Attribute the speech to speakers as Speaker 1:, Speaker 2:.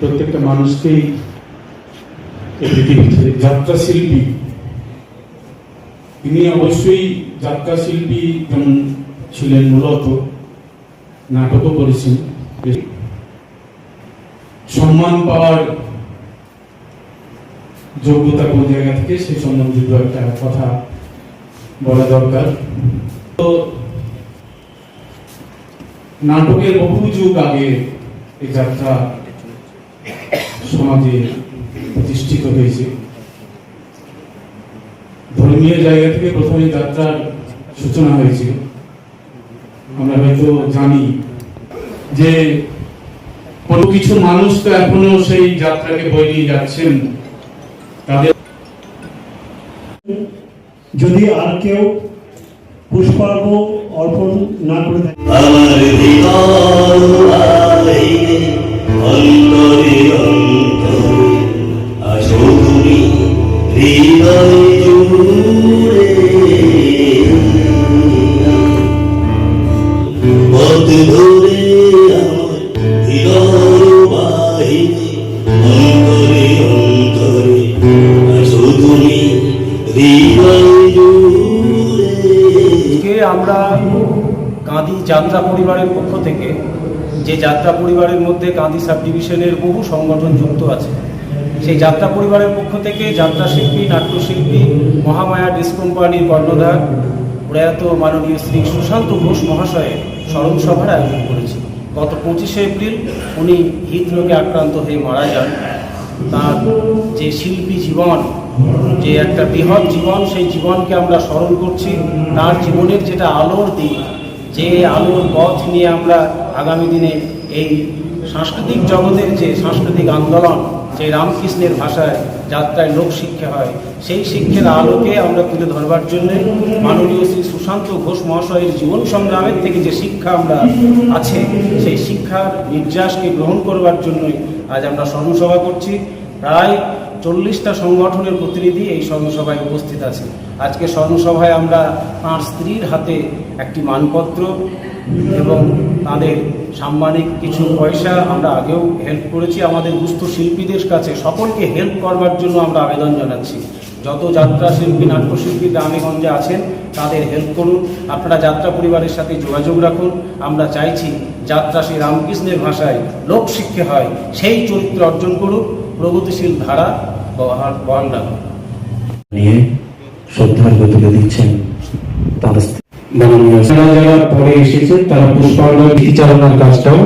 Speaker 1: প্রত্যেকটা মানুষকেই যাত্রা শিল্পী, তিনি অবশ্যই যাত্রা শিল্পী যেমন ছিলেন মূলত, নাটকও করেছেন। সম্মান পাওয়ার যোগ্যতা কোন জায়গা থেকে সে সম্বন্ধিত একটা কথা বলা দরকার। তো নাটকের বহু যুগ আগে এই যাত্রা সমাজে প্রতিষ্ঠিত হয়েছে। ধর্মীয় জায়গা থেকে প্রথমে যাত্রার সূচনা হয়েছিল আমরা হয়তো জানি যে কোনো কিছু মানুষ তো এখনও সেই যাত্রাকে বয়ে নিয়ে যাচ্ছেন। তাদের
Speaker 2: যদি আর কেউ পুষ্পার্ঘ অর্পণ না করে থাকে।
Speaker 3: আমরা
Speaker 4: কাঁদি যাত্রা পরিবারের পক্ষ থেকে, যে যাত্রা পরিবারের মধ্যে কাঁদি সাব ডিভিশনের বহু সংগঠন যুক্ত আছে, সেই যাত্রা পরিবারের পক্ষ থেকে যাত্রা শিল্পী, নাট্যশিল্পী, মহামায়া ডিস কোম্পানির কর্ণধার, প্রয়াত মাননীয় শ্রী সুশান্ত ঘোষ মহাশয়ের স্মরণ সভার আয়োজন করেছি। গত পঁচিশে এপ্রিল উনি হৃদরোগে আক্রান্ত হয়ে মারা যান। তার যে শিল্পী জীবন যে একটা বৃহৎ জীবন, সেই জীবনকে আমরা স্মরণ করছি, তার জীবনের যেটা আলোর দিক, যে আলোর পথ নিয়ে আমরা আগামী দিনে এই সাংস্কৃতিক জগতের যে সাংস্কৃতিক আন্দোলন যে রামকৃষ্ণের ভাষায় যাত্রায় লোক শিক্ষা হয়, সেই শিক্ষার আলোকে আমরা তুলে ধরবার জন্য মাননীয় শ্রী সুশান্ত ঘোষ মহাশয়ের জীবন সংগ্রামের থেকে যে শিক্ষা আমরা আছে, সেই শিক্ষার নির্যাসকে গ্রহণ করবার জন্যই আজ আমরা স্মরণসভা করছি। প্রায় চল্লিশটা সংগঠনের প্রতিনিধি এই স্মরণসভায় উপস্থিত আছে। আজকে স্মরণসভায় আমরা তাঁর স্ত্রীর হাতে একটি মানপত্র এবং তাদের সাম্মানিক কিছু পয়সা আমরা আগেও হেল্প করেছি। আমাদের দুস্থ শিল্পীদের কাছে সকলকে হেল্প করবার জন্য আমরা আবেদন জানাচ্ছি। যত যাত্রা শিল্পী নাট্যশিল্পী গ্রামেগঞ্জে আছেন, তাদের হেল্প করুন। আপনারা যাত্রা পরিবারের সাথে যোগাযোগ রাখুন। আমরা চাইছি যাত্রা শ্রী রামকৃষ্ণের ভাষায় লোক লোকশিক্ষা হয়, সেই চরিত্র অর্জন করুক। প্রগতিশীল ধারা বহাল বহাল
Speaker 5: নিয়ে শ্রদ্ধার তুলে দিচ্ছেন তার
Speaker 1: মাননীয় যারা যারা পরে এসেছেন তারা পুষ্পার্ঘ চালনার কাজটাও